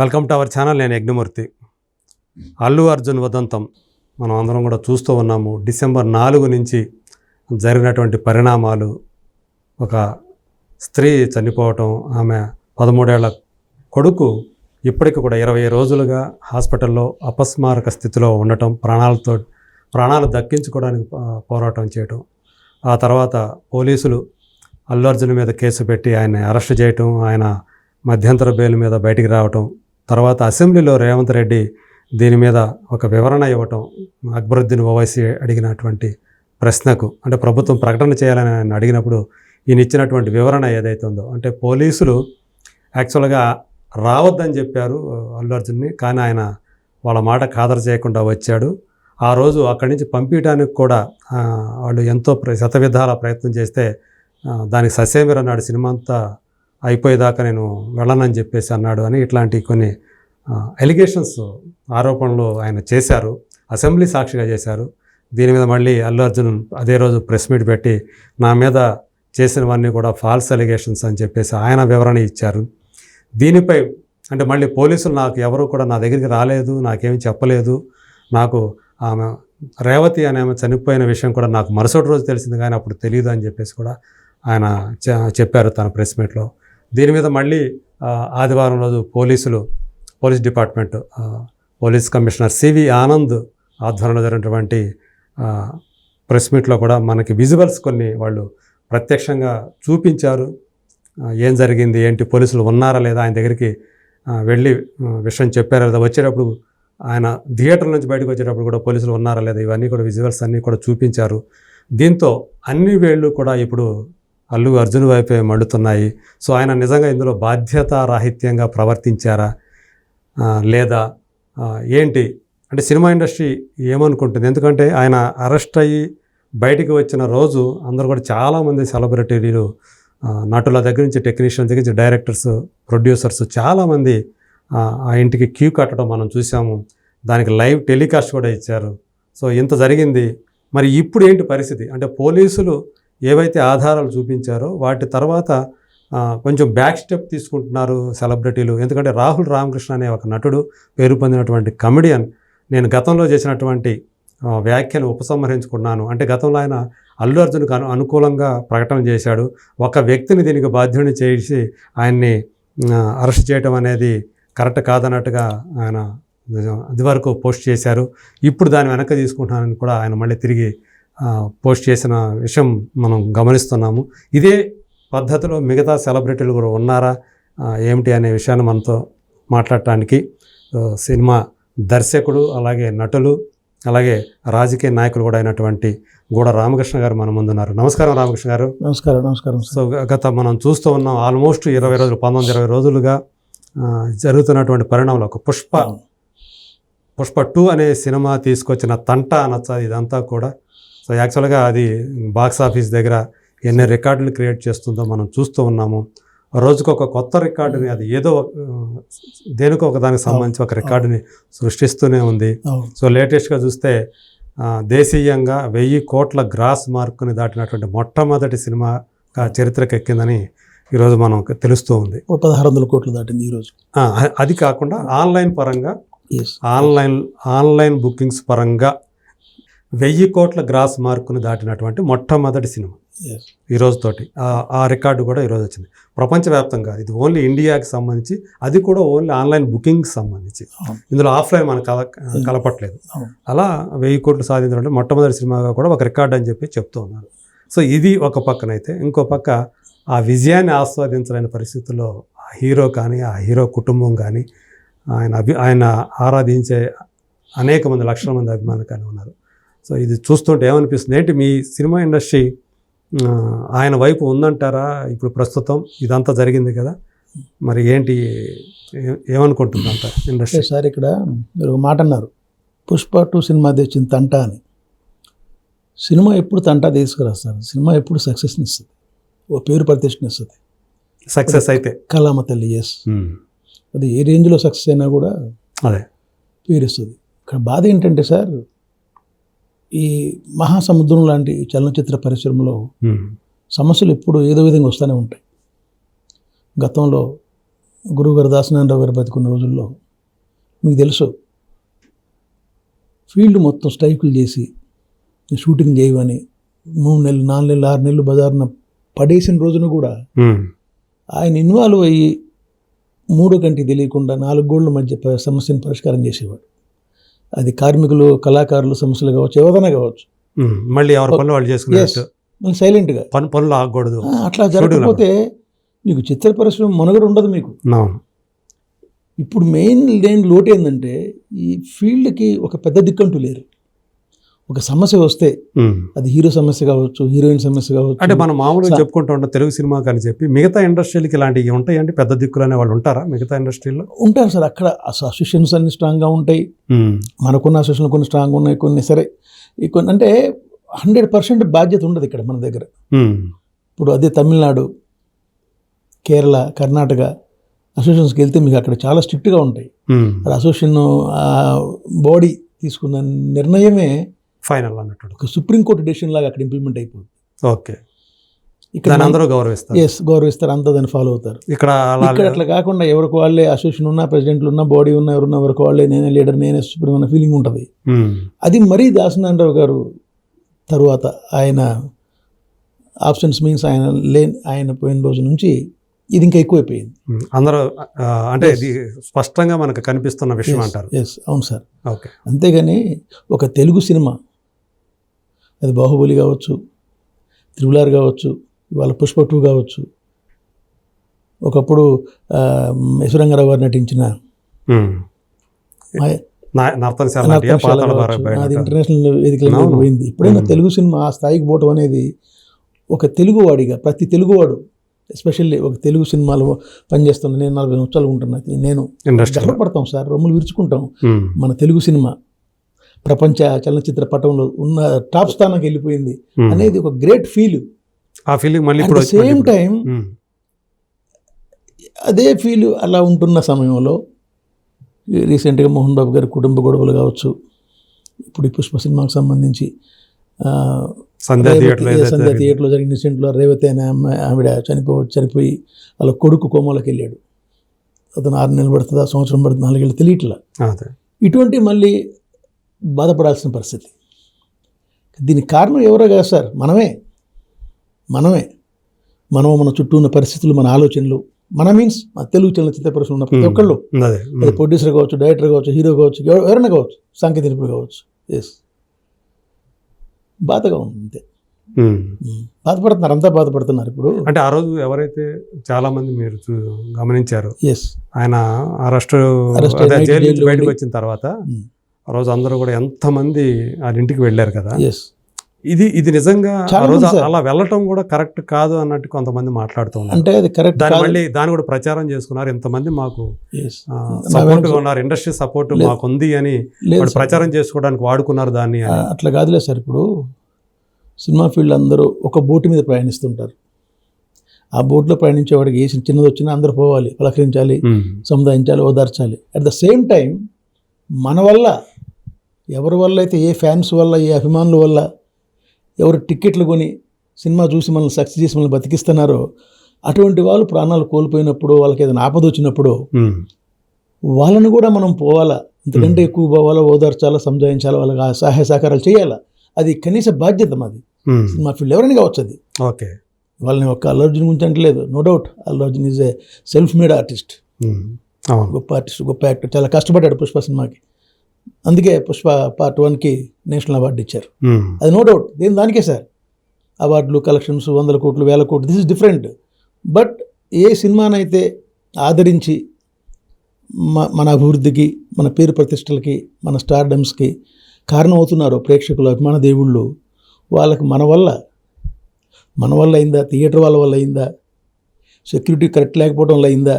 Welcome to our channel నేను యజ్ఞమూర్తి. అల్లు అర్జున్ ఉదంతం మనం అందరం కూడా చూస్తూ ఉన్నాము. డిసెంబర్ నాలుగు నుంచి జరిగినటువంటి పరిణామాలు. ఒక స్త్రీ చనిపోవటం ఆమె పదమూడేళ్ళ కొడుకు ఇప్పటికి కూడా ఇరవై రోజులుగా హాస్పిటల్లో అపస్మారక స్థితిలో ఉండటం ప్రాణాలతో ప్రాణాలు దక్కించుకోవడానికి పోరాటం చేయటం. ఆ తర్వాత పోలీసులు అల్లు అర్జున్ మీద కేసు పెట్టి ఆయన్ని అరెస్ట్ చేయటం ఆయన మధ్యంతర బెయిల్ మీద బయటికి రావటం తర్వాత అసెంబ్లీలో రేవంత్ రెడ్డి దీని మీద ఒక వివరణ ఇవ్వటం అక్బరుద్దీన్ ఓవైసీ అడిగినటువంటి ప్రశ్నకు అంటే ప్రభుత్వం ప్రకటన చేయాలని ఆయన అడిగినప్పుడు ఈయన ఇచ్చినటువంటి వివరణ ఏదైతే ఉందో అంటే పోలీసులు యాక్చువల్గా రావద్దని చెప్పారు అల్లు అర్జున్ని కానీ ఆయన వాళ్ళ మాట ఖాదరు చేయకుండా వచ్చాడు. ఆ రోజు అక్కడి నుంచి పంపించడానికి కూడా వాళ్ళు ఎంతో ప్ర- శతవిధాల ప్రయత్నం చేస్తే దానికి ససేమిర నాడు సినిమా అంతా అయిపోయేదాకా నేను వెళ్ళనని చెప్పేసి అన్నాడు అని ఇట్లాంటి కొన్ని ఎలిగేషన్స్ ఆరోపణలు ఆయన చేశారు. అసెంబ్లీ సాక్షిగా చేశారు. దీని మీద మళ్ళీ అల్లు అర్జున్ అదే రోజు ప్రెస్ మీట్ పెట్టి నా మీద చేసినవన్నీ కూడా ఫాల్స్ ఎలిగేషన్స్ అని చెప్పేసి ఆయన వివరణ ఇచ్చారు. దీనిపై అంటే మళ్ళీ పోలీసులు నాకు ఎవరు కూడా నా దగ్గరికి రాలేదు నాకేమీ చెప్పలేదు. నాకు ఆమె రేవతి అనే ఆమె చనిపోయిన విషయం కూడా నాకు మరుసటి రోజు తెలిసింది కానీ అప్పుడు తెలియదు అని చెప్పేసి కూడా ఆయన చెప్పారు తన ప్రెస్ మీట్లో. దీని మీద మళ్ళీ ఆదివారం రోజు పోలీసులు police department police commissioner C V Anand ఆధ్వర్యంలో జరిగినటువంటి ప్రెస్ మీట్లో కూడా మనకి విజువల్స్ కొన్ని వాళ్ళు ప్రత్యక్షంగా చూపించారు. ఏం జరిగింది ఏంటి పోలీసులు ఉన్నారా లేదా ఆయన దగ్గరికి వెళ్ళి విషయం చెప్పారా లేదా? వచ్చేటప్పుడు ఆయన థియేటర్ నుంచి బయటకు వచ్చేటప్పుడు కూడా పోలీసులు ఉన్నారా లేదా? ఇవన్నీ కూడా విజువల్స్ అన్నీ కూడా చూపించారు. దీంతో అన్ని వేళ్ళు కూడా ఇప్పుడు అల్లు అర్జున్ వైపే మండుతున్నాయి. సో ఆయన నిజంగా ఇందులో బాధ్యతారాహిత్యంగా ప్రవర్తించారా? లేదా? ఏంటి? అంటే సినిమా ఇండస్ట్రీ ఏమనుకుంటుంది? ఎందుకంటే ఆయన అరెస్ట్ అయ్యి బయటికి వచ్చిన రోజు అందరూ కూడా చాలామంది సెలబ్రిటీలు నటుల దగ్గర నుంచి టెక్నీషియన్ దగ్గర నుంచి డైరెక్టర్స్ ప్రొడ్యూసర్స్ చాలామంది ఆ ఇంటికి క్యూ కట్టడం మనం చూసాము. దానికి లైవ్ టెలికాస్ట్ కూడా ఇచ్చారు. సో ఇంత జరిగింది. మరి ఇప్పుడు ఏంటి పరిస్థితి? అంటే పోలీసులు ఏవైతే ఆధారాలు చూపించారో వాటి తర్వాత కొంచెం బ్యాక్ స్టెప్ తీసుకుంటున్నారు సెలబ్రిటీలు ఎందుకంటే రాహుల్ రామకృష్ణ అనే ఒక నటుడు పేరు పొందినటువంటి కమెడియన్ నేను గతంలో చేసినటువంటి వ్యాఖ్యను ఉపసంహరించుకున్నాను. అంటే గతంలో ఆయన అల్లు అర్జున్కు అను అనుకూలంగా ప్రకటన చేశాడు. ఒక వ్యక్తిని దీనికి బాధ్యుని చేసి ఆయన్ని అరెస్ట్ చేయడం అనేది కరెక్ట్ కాదన్నట్టుగా ఆయన అది వరకు పోస్ట్ చేశారు. ఇప్పుడు దాని వెనక్కి తీసుకుంటున్నానని కూడా ఆయన మళ్ళీ తిరిగి పోస్ట్ చేసిన విషయం మనం గమనిస్తున్నాము. ఇదే పద్ధతిలో మిగతా సెలబ్రిటీలు కూడా ఉన్నారా? ఏమిటి అనే విషయాన్ని మనతో మాట్లాడటానికి సినిమా దర్శకుడు అలాగే నటులు అలాగే రాజకీయ నాయకులు కూడా అయినటువంటి గూడ రామకృష్ణ గారు మన ముందున్నారు. నమస్కారం రామకృష్ణ గారు. నమస్కారం నమస్కారం సో గత మనం చూస్తూ ఉన్నాం ఆల్మోస్ట్ ఇరవై రోజులు పంతొమ్మిది ఇరవై రోజులుగా జరుగుతున్నటువంటి పరిణామాలు. ఒక పుష్ప పుష్ప టూ అనే సినిమా తీసుకొచ్చిన తంట అనొచ్చా ఇదంతా కూడా సో యాక్చువల్గా అది బాక్స్ ఆఫీస్ దగ్గర ఎన్ని రికార్డులు క్రియేట్ చేస్తుందో మనం చూస్తూ ఉన్నాము. రోజుకు ఒక కొత్త రికార్డుని అది ఏదో దేనికో ఒక దానికి సంబంధించి ఒక రికార్డుని సృష్టిస్తూనే ఉంది. సో లేటెస్ట్గా చూస్తే దేశీయంగా వెయ్యి కోట్ల గ్రాస్ మార్కుని దాటినటువంటి మొట్టమొదటి సినిమాగా చరిత్రకు ఎక్కిందని ఈరోజు మనం తెలుస్తూ ఉంది. పదహారు వందల కోట్లు దాటింది ఈరోజు అది కాకుండా ఆన్లైన్ పరంగా ఆన్లైన్ ఆన్లైన్ బుకింగ్స్ పరంగా వెయ్యి కోట్ల గ్రాస్ మార్కును దాటినటువంటి మొట్టమొదటి సినిమా. ఎస్ ఈ రోజుతోటి. ఆ- రికార్డు కూడా ఈరోజు వచ్చింది. ప్రపంచవ్యాప్తంగా ఇది ఓన్లీ ఇండియాకి సంబంధించి అది కూడా ఓన్లీ ఆన్లైన్ బుకింగ్కి సంబంధించి. ఇందులో ఆఫ్లైన్ మనకు కల కలపట్లేదు. అలా వెయ్యి కోట్లు సాధించడం మొట్టమొదటి సినిమాగా కూడా ఒక రికార్డ్ అని చెప్పి చెప్తూ ఉన్నారు. సో ఇది ఒక పక్కనైతే ఇంకో పక్క ఆ విజయాన్ని ఆస్వాదించలేని పరిస్థితుల్లో ఆ హీరో కానీ ఆ హీరో కుటుంబం కానీ ఆయన అభి ఆయన ఆరాధించే అనేక మంది లక్షల మంది అభిమానులు కానీ ఉన్నారు. సో ఇది చూస్తుంటే ఏమనిపిస్తుంది? ఏంటి మీ సినిమా ఇండస్ట్రీ ఆయన వైపు ఉందంటారా ఇప్పుడు ప్రస్తుతం? ఇదంతా జరిగింది కదా. మరి ఏంటి ఏమనుకుంటుందంట ఇండస్ట్రీ? సార్ ఇక్కడ మీరు ఒక మాట అన్నారు. పుష్ప టూ సినిమా తెచ్చిన తంట అని. సినిమా ఎప్పుడు తంట తీసుకురా సార్. సినిమా ఎప్పుడు సక్సెస్ని ఇస్తుంది. ఓ పేరు ప్రతిష్టని ఇస్తుంది. సక్సెస్ అయితే. కళామ తల్లి ఎస్ ఉమ్, అది ఏ రేంజ్లో సక్సెస్ అయినా కూడా అదే. పేరు ఇస్తుంది. ఇక్కడ బాధ ఏంటంటే సార్ ఈ మహాసముద్రం లాంటి చలనచిత్ర పరిశ్రమలో సమస్యలు ఎప్పుడు ఏదో విధంగా వస్తూనే ఉంటాయి. గతంలో గురువుగారు దాసనారాయణరావు గారు బతుకున్న రోజుల్లో మీకు తెలుసు ఫీల్డ్ మొత్తం స్ట్రైకులు చేసి షూటింగ్ చేయమని మూడు నెలలు నాలుగు నెలలు ఆరు నెలలు బజార్న పడేసిన రోజున కూడా ఆయన ఇన్వాల్వ్ అయ్యి మూడో కంటికి తెలియకుండా నాలుగు గోళ్ళ మధ్య సమస్యను పరిష్కారం చేసేవాడు. అది కార్మికులు కళాకారులు సమస్యలు కావచ్చు ఎవరైనా కావచ్చు. మళ్ళీ ఎవరి పనులు వాళ్ళు మళ్ళీ సైలెంట్గా పని పనులు ఆగకూడదు. అట్లా జరగకపోతే మీకు చిత్ర పరిశ్రమ మనుగడ ఉండదు మీకు. ఇప్పుడు మెయిన్ లేని లోటు ఏంటంటే ఈ ఫీల్డ్కి ఒక పెద్ద దిక్కంటూ లేరు. ఒక సమస్య వస్తే. అది హీరో సమస్య కావచ్చు హీరోయిన్ సమస్య కావచ్చు. అంటే మనం మామూలుగా చెప్పుకుంటూ ఉంటాం తెలుగు సినిమాకి అని చెప్పి మిగతా ఇండస్ట్రీలకి ఇలాంటివి ఉంటాయండి? పెద్ద దిక్కులు అనే వాళ్ళు ఉంటారా మిగతా ఇండస్ట్రీలో ఉంటారు సార్. అక్కడ అసోసియేషన్స్ అన్ని స్ట్రాంగ్గా ఉంటాయి. మనకున్న అసోసియేషన్లు కొన్ని స్ట్రాంగ్ ఉన్నాయి కొన్ని సరే. కొన్ని అంటే హండ్రెడ్ పర్సెంట్ బాధ్యత ఉండదు ఇక్కడ మన దగ్గర. ఇప్పుడు అదే తమిళనాడు కేరళ కర్ణాటక అసోసియేషన్స్కి వెళ్తే మీకు అక్కడ చాలా స్ట్రిక్ట్గా ఉంటాయి. అసోసియేషన్ బాడీ తీసుకున్న నిర్ణయమే ఫైనల్ అన్నట్టు. ఒక సుప్రీంకోర్టు డెసిషన్ లాగా అక్కడ ఇంప్లిమెంట్ అయిపోతుంది ఓకే. ఇక్కడ అందరూ గౌరవిస్తారు. ఎస్ గౌరవిస్తారు అంతా దాన్ని ఫాలో అవుతారు. ఇక్కడ ఇక్కడ అట్లా కాకుండా ఎవరికి వాళ్ళే అసోసియేషన్ ఉన్నా ప్రెసిడెంట్లు ఉన్నా బాడీ ఉన్నా ఎవరున్నా ఎవరికి వాళ్ళే నేనే లీడర్ నేనే సుప్రీం అన్న ఫీలింగ్ ఉంటుంది. ఉమ్, అది మరీ దాసనారాయణరావు గారు తరువాత ఆయన ఆప్షన్స్ మీన్స్ ఆయన లే ఆయన పోయిన రోజు నుంచి ఇది ఇంకా ఎక్కువైపోయింది. ఉమ్. అందరూ అంటే ఇది స్పష్టంగా మనకు కనిపిస్తున్న విషయం అంటారు. ఎస్ అవును సార్. ఓకే అంతేగాని ఒక తెలుగు సినిమా అది బాహుబలి కావచ్చు త్రిబులార్ కావచ్చు ఇవాళ పుష్ప టూ కావచ్చు. ఒకప్పుడు యశ్వరంగారావు గారు నటించిన అది. ఇంటర్నేషనల్ వేదికల. పోయింది. ఎప్పుడైనా ఉమ్. తెలుగు సినిమా ఆ స్థాయికి పోవటం అనేది ఒక తెలుగువాడిగా ప్రతి తెలుగువాడు ఎస్పెషల్లీ ఒక తెలుగు సినిమాలో పనిచేస్తున్న నేను నలభై సంవత్సరాలు ఉంటున్నా. నేను గర్వపడతాం సార్ రొమ్ములు విరుచుకుంటాం. మన తెలుగు సినిమా. ప్రపంచ చలనచిత్ర పటంలో ఉన్న టాప్ స్థానానికి వెళ్ళిపోయింది. అనేది ఒక గ్రేట్ ఫీల్. ఆ ఫీలింగ్ మళ్ళీ ఇప్పుడు సేమ్ టైం అదే ఫీల్ అలా ఉంటున్న సమయంలో రీసెంట్గా మోహన్ బాబు గారి కుటుంబ గొడవలు కావచ్చు ఇప్పుడు ఈ పుష్ప సినిమాకు సంబంధించి సంధ్యా థియేటర్లో జరిగిన ఇన్సిడెంట్లో రేవతి అనే ఆవిడ చనిపో చనిపోయి వాళ్ళ కొడుకు కోమలోకి వెళ్ళాడు. అతను ఆరు నెలలు పడుతుందా సంవత్సరం పడుతుంది నాలుగేళ్ళు తెలియట్లా. ఇటువంటి మళ్ళీ బాధపడాల్సిన పరిస్థితి. దీనికి కారణం ఎవరో కాదు సార్? మనమే. మనమే. మనం మన చుట్టూ ఉన్న పరిస్థితులు మన ఆలోచనలు మన మీన్స్ మన తెలుగు చలనచిత్ర పరిశ్రమ ఉన్న ప్రతి. ఒక్కళ్ళు. అదే. ప్రొడ్యూసర్ కావచ్చు డైరెక్టర్ కావచ్చు హీరో కావచ్చు ఎవ- ఎవరైనా కావచ్చు సాంకేతిక నిపుణుడు కావచ్చు. ఎస్ బాధగా ఉంది అంతే. బాధపడుతున్నారు అంతా బాధపడుతున్నారు ఇప్పుడు. అంటే ఆ రోజు ఎవరైతే చాలా మంది మీరు గమనించారు ఎస్ ఆయన అరెస్ట్ బయటకు. వచ్చిన తర్వాత ఆ రోజు అందరూ కూడా ఎంతమంది వాళ్ళ ఇంటికి వెళ్ళారు కదా? ఇది ఇది నిజంగా ఆ రోజు. అలా వెళ్ళటం కూడా కరెక్ట్ కాదు అన్నట్టు కొంతమంది మాట్లాడుతూ ఉన్నారు. అంటే అది కరెక్ట్ దాని మళ్ళీ దాన్ని కూడా ప్రచారం చేసుకున్నారు. ఇంతమంది మాకు Yes. సపోర్ట్గా ఉన్నారు. Industry support. మాకు ఉంది అని. ప్రచారం చేసుకోవడానికి వాడుకున్నారు దాన్ని ఆ, అట్లా కాదులే సార్. ఇప్పుడు సినిమా ఫీల్డ్ అందరూ ఒక బోటు మీద ప్రయాణిస్తుంటారు. ఆ బోట్లో ప్రయాణించే వాడికి ఏ చిన్నది వచ్చినా అందరూ పోవాలి పలకరించాలి సముదాయించాలి ఓదార్చాలి. అట్ ద సేమ్ టైం మన వల్ల ఎవరి వల్ల అయితే ఏ ఫ్యాన్స్ వల్ల ఏ అభిమానుల వల్ల ఎవరు టిక్కెట్లు కొని సినిమా చూసి మనల్ని సక్సెస్ చేసి మనల్ని బతికిస్తున్నారో అటువంటి వాళ్ళు ప్రాణాలు కోల్పోయినప్పుడు వాళ్ళకి ఏదైనా ఆపద వచ్చినప్పుడు వాళ్ళని కూడా మనం పోవాలా? ఇంతకంటే ఎక్కువ పోవాలా? ఓదార్చాలా? సంజాయించాలా? వాళ్ళకి ఆ సహాయ సహకారాలు చేయాలా? అది కనీస బాధ్యత మాది. సినిమా ఫీల్డ్ ఎవరైనా కావచ్చు అది. ఓకే. వాళ్ళని ఒక్క అల్లు అర్జున్ గురించి అంటలేదు. No doubt. Allu Arjun is a self made artist. గొప్ప ఆర్టిస్ట్ గొప్ప యాక్టర్. చాలా కష్టపడ్డాడు పుష్ప సినిమాకి. అందుకే పుష్ప పార్ట్ వన్కి నేషనల్ అవార్డు ఇచ్చారు. ఉమ్, అది నో డౌట్ దేని దానికే సార్? అవార్డులు కలెక్షన్స్ వందల కోట్లు వేల కోట్లు. దిస్ ఇస్ డిఫరెంట్ బట్ ఏ సినిమానైతే ఆదరించి మన అభివృద్ధికి మన పేరు ప్రతిష్టలకి మన స్టార్డమ్స్కి కారణం అవుతున్నారో ప్రేక్షకులు అభిమాన దేవుళ్ళు వాళ్ళకి మన వల్ల మన వల్ల అయిందా? థియేటర్ వాళ్ళ వల్ల అయిందా? సెక్యూరిటీ కరెక్ట్ లేకపోవడం వల్ల అయిందా?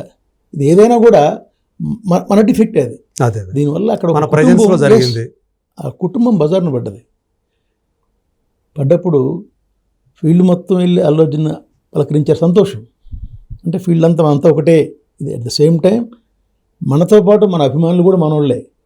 ఇది ఏదైనా కూడా మన డిఫెక్ట్ అది. అదే దీనివల్ల అక్కడ మన జరిగింది. ఆ కుటుంబం బజార్ను పడ్డది. పడ్డప్పుడు ఫీల్డ్ మొత్తం వెళ్ళి అల్లు అర్జున్ పలకరించారు సంతోషం. అంటే ఫీల్డ్ అంతా అంతా ఒకటే. ఇది అట్ ద సేమ్ టైం మనతో పాటు మన అభిమానులు కూడా మనోళ్ళే.